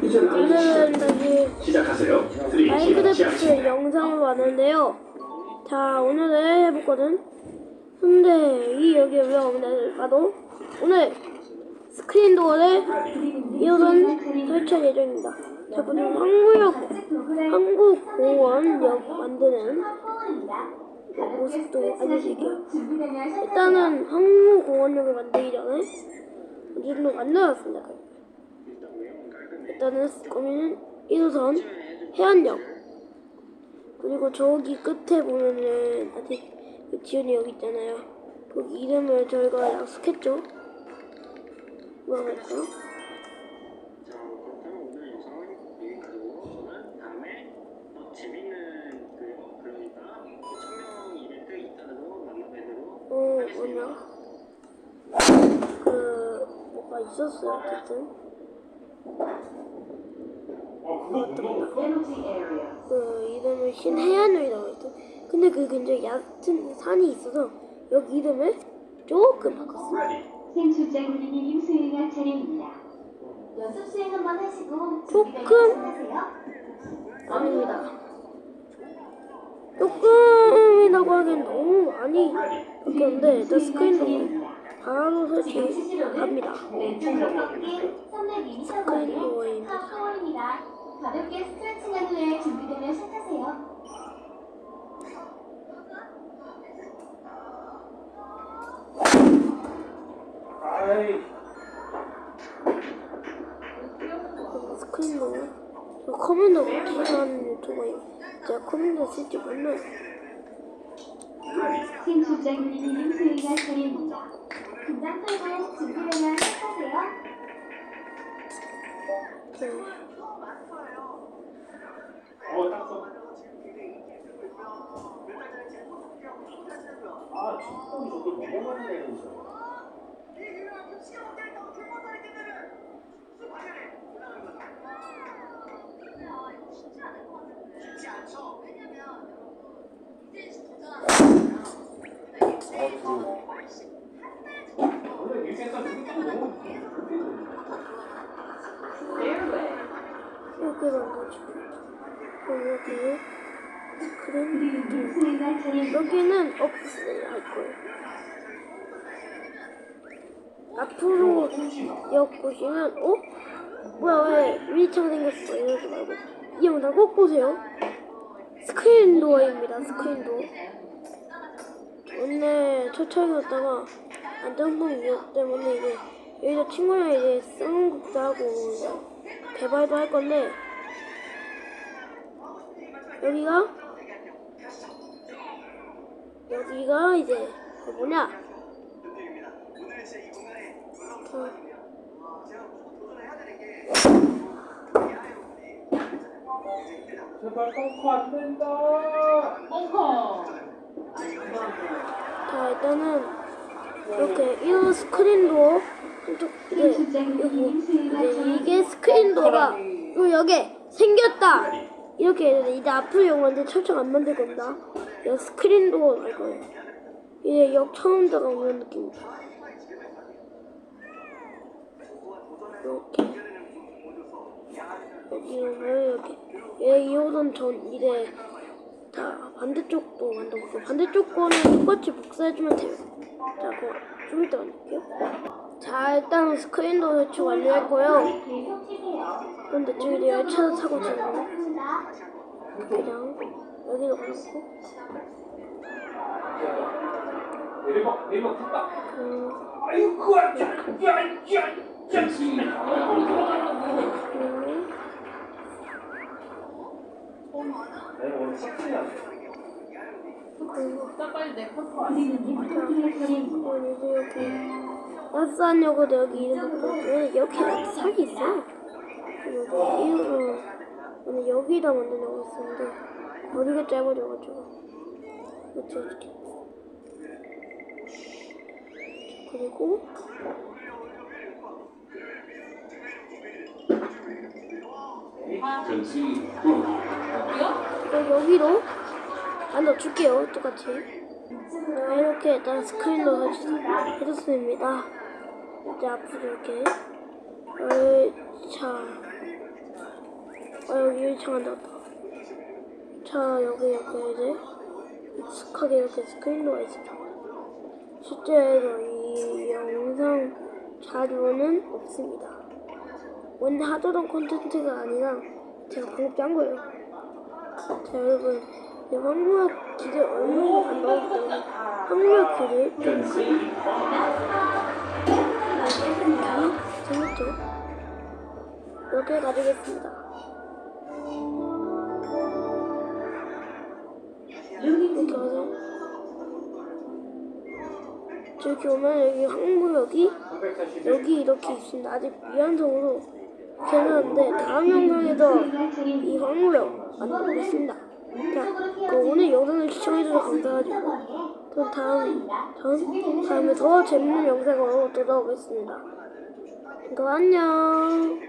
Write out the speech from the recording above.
다시 시작하세요. 3, 2, 마인크래프트 영상으로 왔는데요. 자, 오늘은 해볼거든. 근데 이 여기에 왜 없나도 오늘 스크린 도어를 이어선 설치할 예정입니다. 자, 그럼 한국역, 한국공원역 만드는 모습도 알려드릴게요. 일단은 한국공원역을 만들기 전에 어느 정도 만들었습니다. 일단은 거기는 1호선 해안역. 그리고 저기 끝에 보면은 아직 그 지연이 여기 있잖아요. 거기 이름을 저희가 약속했죠? 뭐라고 할까요? 그어 뭐냐? 그 뭐가 있었어요 어쨌든 그 이름을 신해안역이라고 했죠 근데 그 근처에 얕은 산이 있어서 여기 이름을 조금 바꿨어요 조금. 아닙니다. 조금이라고 하기엔 너무 많이 바뀌었는데 일단 스크린도 바로 설치합니다. 스크린도어입니다. 가볍게 스트레칭한 후에 준비되면 시작하세요. 아이, 스크린도 저 커맨더 기사하는 유튜버예요. 제가 커맨더 쓸지 몰라요. 생출장군님 수행할 차례입니다. 긴장 풀고 준비되면 시작하세요. 네. 어, 딱 써. 아, 진짜 너무 많이 내리죠. 원 차례입니다. 여기는 없어야 할 거예요. 앞으로 역 보시면 어? 뭐야 왜 위창 생겼어 이러지 말고 이 영상 꼭 보세요. 스크린 도어입니다. 스크린 도어. 오늘 초창이었다가 안정성 위협 때문에 이제 여기서 친구랑 이제 쌍국도 하고 이제 개발도 할 건데 여기가 여기가 이제 그 뭐냐 그 제발 펑커 안 된다. 자 일단은 이렇게 이 스크린도 수행할 이제 차례입니다. 이게 스크린도가 요 여기 생겼다 이렇게 해야 돼 이제 앞으로 영화인데 철저히 안 만들 겁니다 이 스크린도 할 거예요 이제 역 처음 들어가는 느낌이죠 이렇게 여기를 이렇게 얘 2호선 전 이제 자 반대쪽도 만들고 반대쪽 거는 똑같이 복사해주면 돼요 자 그거 좀 이따 만들게요 자 일단 스크린도 설치 완료했고요. 근데 이제 열차도 타고 지금. 그냥 여기로 가놓고 내리막, 내리막 탔다. 그 아이고, 야. 음, 내가 오늘 삭제해야 돼. 수행할 차례입니다. 어, 이제 여기 이름 여기 있어요 여기 이유로 오늘 여기다 만들려고 했었는데 거리가 짧아져가지고 이렇게 그리고 또 여기로 안넣 줄게요 똑같이 자, 이렇게 일단 스크린도 설치해줬습니다 이제 앞으로 이렇게 열차 유리창 안 닫았다. 자, 여기 이렇게 이제 익숙하게 이렇게 스크린도가 있습니다. 실제로 이 영상 자료는 없습니다. 원래 하던 콘텐츠가 아니라 제가 방금 짠 거예요. 자, 여러분, 이 황무역 길을 얼마 안 나오기 때문에 황무역 길을 좀 재밌죠? 이렇게 가지겠습니다. 이렇게 와서 저기 오면 여기 341. 여기 이렇게 있습니다. 아직 미완성으로 괜찮은데 다음 영상에서 이 항구역 만들겠습니다. 자, 오늘 영상을 시청해주셔서 감사하고 그럼 다음 전 다음에 더 재밌는 영상으로 돌아오겠습니다. 그럼 안녕.